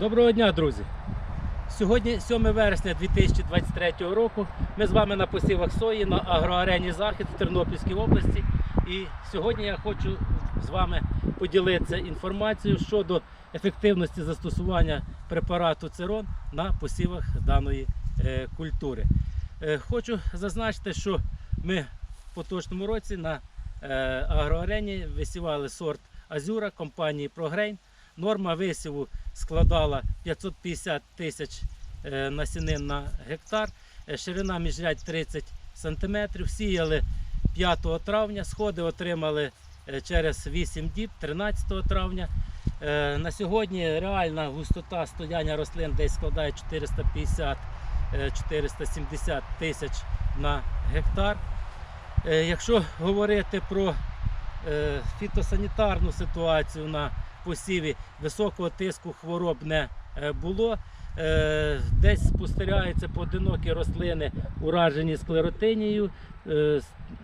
Доброго дня, друзі! Сьогодні 7 вересня 2023 року. Ми з вами на посівах сої на агроарені Захід в Тернопільській області. І сьогодні я хочу з вами поділитися інформацією щодо ефективності застосування препарату Церон на посівах даної е, культури. Е, хочу зазначити, що ми в поточному році на е, агроарені висівали сорт Азюра компанії Прогрейн. Норма висіву складала 550 тисяч е, насінин на гектар, е, ширина міжрядь 30 см. Сіяли 5 травня, сходи отримали е, через 8 діб, 13 травня. На сьогодні реальна густота стояння рослин десь складає 450-470 тисяч на гектар. Якщо говорити про фітосанітарну ситуацію на посіві, високого тиску хвороб не е, було. Е, Десь спостерігаються поодинокі рослини, уражені склеротинією, е,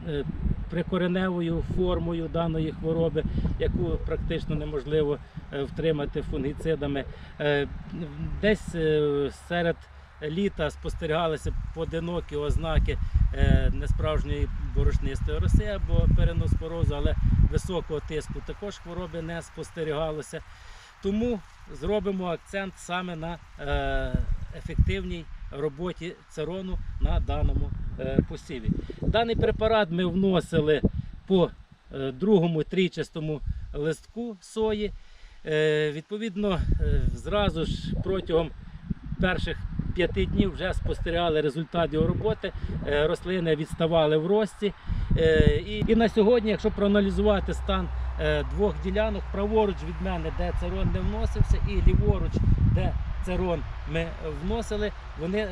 е, прикореневою формою даної хвороби, яку практично неможливо е, втримати фунгіцидами. Е, Десь е, серед літа спостерігалися поодинокі ознаки е, несправжньої борошнистої роси або переноспорозу, але високого тиску також хвороби не спостерігалося. Тому зробимо акцент саме на е, ефективній роботі церону на даному е, посіві. Даний препарат ми вносили по другому трійчастому листку сої. Відповідно, зразу ж протягом перших п'яти днів вже спостерігали результат його роботи. Е, рослини відставали в рості. Е, І, і на сьогодні, якщо проаналізувати стан е, двох ділянок, праворуч від мене, де церон не вносився, і ліворуч, де церон ми вносили, вони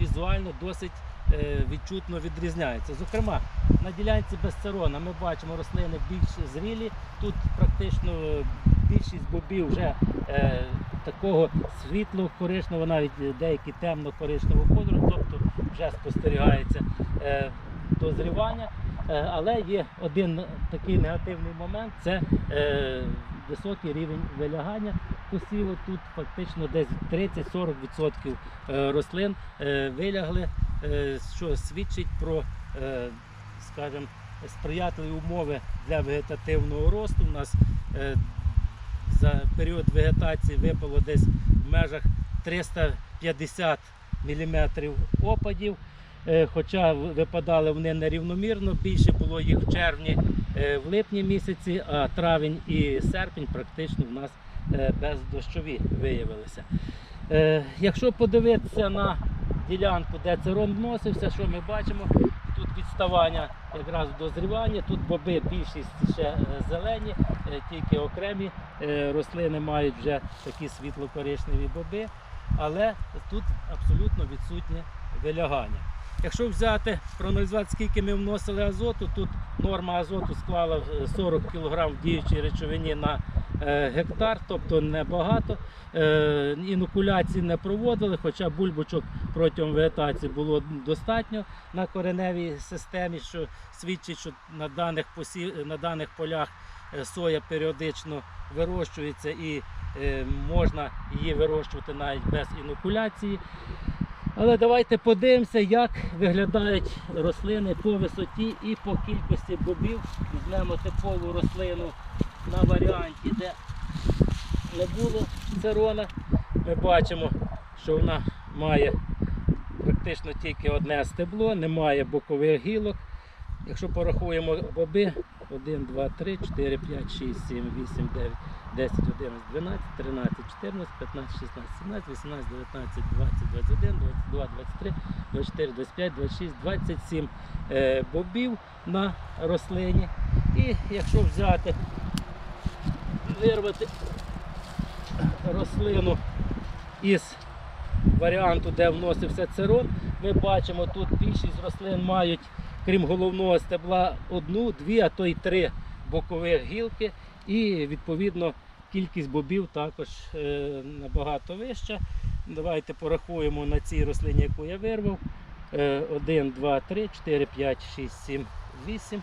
візуально досить відчутно відрізняються. Зокрема, на ділянці без церона ми бачимо рослини більш зрілі. Тут практично більшість бобів вже е, такого світло коричневого, навіть деякі темно коричневого кольору, тобто вже спостерігається е, дозрівання. Е, Але є один такий негативний момент це е, високий рівень вилягання посіву. Тут фактично десь 30-40% е, рослин е, вилягли, е, що свідчить про, е, скажімо, сприятливі умови для вегетативного росту. У нас е, за період вегетації випало десь в межах 350 мм опадів. Е, Хоча випадали вони нерівномірно, більше було їх в червні, е, в липні місяці, а травень і серпень практично в нас е, бездощові виявилися. Якщо подивитися на ділянку, де цирон вносився, що ми бачимо? Відставання якраз в дозріванні, тут боби більшість ще е, зелені, е, тільки окремі е, рослини мають вже такі світло-коричневі боби, але тут абсолютно відсутнє вилягання. Якщо взяти, проаналізувати, скільки ми вносили азоту, тут норма азоту склала е, 40 кг в діючій речовині на гектар, тобто небагато. Е, Інокуляції не проводили, хоча бульбочок протягом вегетації було достатньо на кореневій системі, що свідчить, що на даних, посів, на даних полях е, соя періодично вирощується і е, можна її вирощувати навіть без інокуляції. Але давайте подивимося, як виглядають рослини по висоті і по кількості бобів. Візьмемо типову рослину на варіанті, де не було церона. Ми бачимо, що вона має практично тільки одне стебло, немає бокових гілок. Якщо порахуємо боби, 1, 2, 3, 4, 5, 6, 7, 8, 9, 10, 11, 12, 13, 14, 15, 16, 17, 18, 19, 20, 21, 22, 23, 24, 25, 26, 27 е, бобів на рослині. І якщо взяти, вирвати рослину із варіанту, де вносився церон, ми бачимо, тут більшість рослин мають, крім головного стебла, одну, дві, а то й три бокових гілки. І відповідно кількість бобів також е, набагато вища. Давайте порахуємо на цій рослині, яку я вирвав. 1, 2, 3, 4, 5, 6, 7, 8.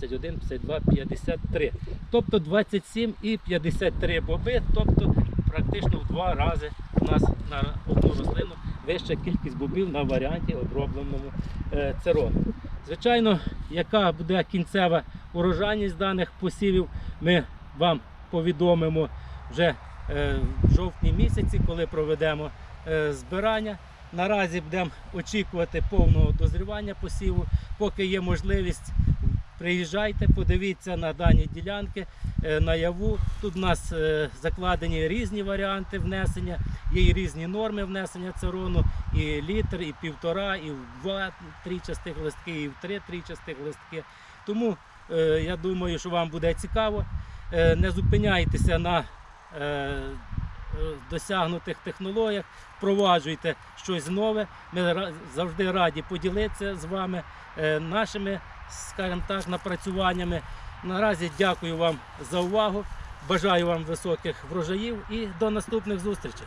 51, 52, 53. Тобто 27 і 53 боби, тобто практично в два рази у нас на одну рослину вища кількість бобів на варіанті обробленому е, церону. Звичайно, яка буде кінцева урожайність даних посівів, ми вам повідомимо вже е, в жовтні місяці, коли проведемо е, збирання. Наразі будемо очікувати повного дозрівання посіву. Поки є можливість, приїжджайте, подивіться на дані ділянки е, наяву. Тут у нас е, закладені різні варіанти внесення, є і різні норми внесення церону, і літр, і півтора, і в два трійчастих листки, і в три трійчастих листки. Тому е, я думаю, що вам буде цікаво. Не зупиняйтеся на досягнутих технологіях, впроваджуйте щось нове. Ми завжди раді поділитися з вами е, нашими, скажімо так, напрацюваннями. Наразі дякую вам за увагу. Бажаю вам високих врожаїв і до наступних зустрічей.